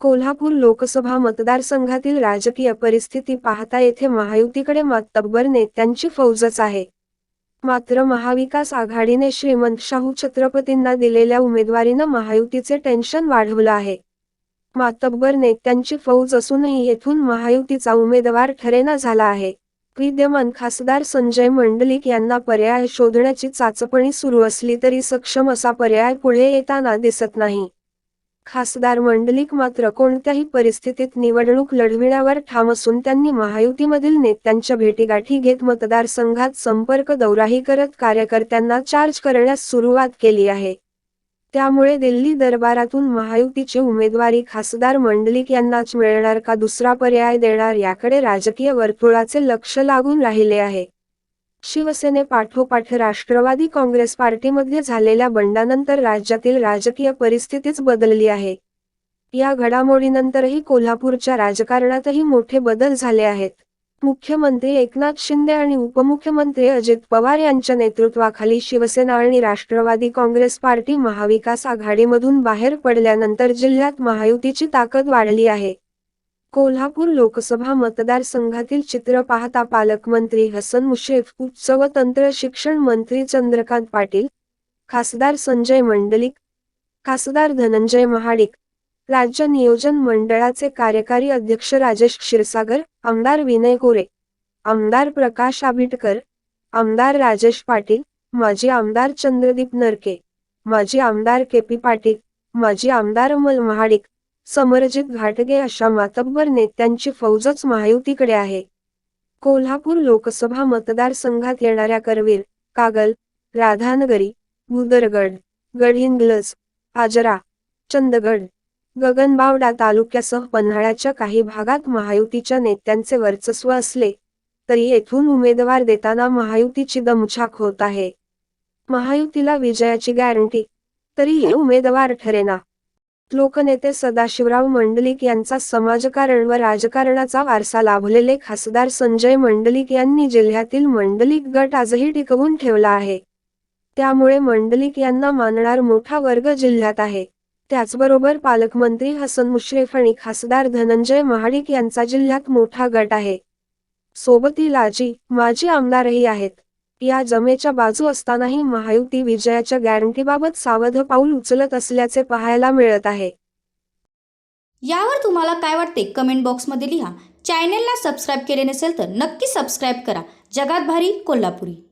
कोल्हापूर लोकसभा मतदारसंघातील राजकीय परिस्थिती पाहता येथे महायुतीकडे मातब्बर नेत्यांची फौजच आहे. मात्र महाविकास आघाडीने श्रीमंत शाहू छत्रपतींना दिलेल्या उमेदवारीनं महायुतीचे टेन्शन वाढवलं आहे. मातब्बर नेत्यांची फौज असूनही येथून महायुतीचा उमेदवार ठरेना झाला आहे. विद्यमान खासदार संजय मंडलिक यांना पर्याय शोधण्याची चाचपणी सुरू असली तरी सक्षम असा पर्याय पुढे येताना दिसत नाही. खासदार मंडलिक मात्र कोणत्याही परिस्थितीत निवडणूक लढविण्यावर ठाम असून त्यांनी महायुतीमधील नेत्यांच्या भेटीगाठी घेत मतदारसंघात संपर्क दौराही करत कार्यकर्त्यांना चार्ज करण्यास सुरुवात केली आहे. त्यामुळे दिल्ली दरबारातून महायुतीची उमेदवारी खासदार मंडलिक यांनाच मिळणार का दुसरा पर्याय देणार याकडे राजकीय वर्तुळाचे लक्ष लागून राहिले आहे. शिवसेनेपाठोपाठ राष्ट्रवादी काँग्रेस पार्टीमध्ये झालेल्या बंडानंतर राज्यातील राजकीय परिस्थितीच बदलली आहे. या घडामोडीनंतरही कोल्हापूरच्या राजकारणातही मोठे बदल झाले आहेत. मुख्यमंत्री एकनाथ शिंदे आणि उपमुख्यमंत्री अजित पवार यांच्या नेतृत्वाखाली शिवसेना आणि राष्ट्रवादी काँग्रेस पार्टी महाविकास आघाडीमधून बाहेर पडल्यानंतर जिल्ह्यात महायुतीची ताकद वाढली आहे. कोल्हापूर लोकसभा मतदारसंघातील चित्र पाहता पालकमंत्री हसन मुशेफ उच्च व तंत्र शिक्षण मंत्री चंद्रकांत पाटील खासदार संजय मंडलिक खासदार धनंजय महाडिक राज्य नियोजन मंडळाचे कार्यकारी अध्यक्ष राजेश क्षीरसागर आमदार विनय कोरे आमदार प्रकाश आबिटकर आमदार राजेश पाटील माजी आमदार चंद्रदीप नरके माजी आमदार के पी पाटील माजी आमदार अमल महाडिक समरजित घाटगे अशा मातब्बर नेत्यांची फौजच महायुतीकडे आहे. कोल्हापूर लोकसभा मतदारसंघात येणाऱ्या करवीर कागल राधानगरी भुदरगड गडहिंग्लज आजरा चंदगड गगनबावडा तालुक्यासह पन्हाळ्याच्या काही भागात महायुतीच्या नेत्यांचे वर्चस्व असले तरी येथून उमेदवार देताना महायुतीची दमछाक होत आहे. महायुतीला विजयाची गॅरंटी तरीही उमेदवार ठरेना. लोकनेते सदाशिवराव मंडलिक यांचा समाजकारण व राजकारणाचा वारसा लाभलेले खासदार संजय मंडलिक यांनी जिल्ह्यातील मंडलिक गट आजही टिकवून ठेवला आहे. त्यामुळे मंडलिक यांना मानणार मोठा वर्ग जिल्ह्यात आहे. त्याचबरोबर पालकमंत्री हसन मुश्रीफ आणि खासदार धनंजय महाडिक यांचा जिल्ह्यात मोठा गट आहे. सोबती लाजी माजी आमदारही आहेत. या जमेच्या बाजू असतानाही महायुती विजयाच्या गॅरंटीबाबत सावध पाऊल उचलत असल्याचे पाहायला मिळत आहे. यावर तुम्हाला काय वाटते? कमेंट बॉक्समध्ये लिहा. चॅनेलला सबस्क्राईब केले नसेल तर नक्की सबस्क्राईब करा. जगात भारी कोल्हापुरी.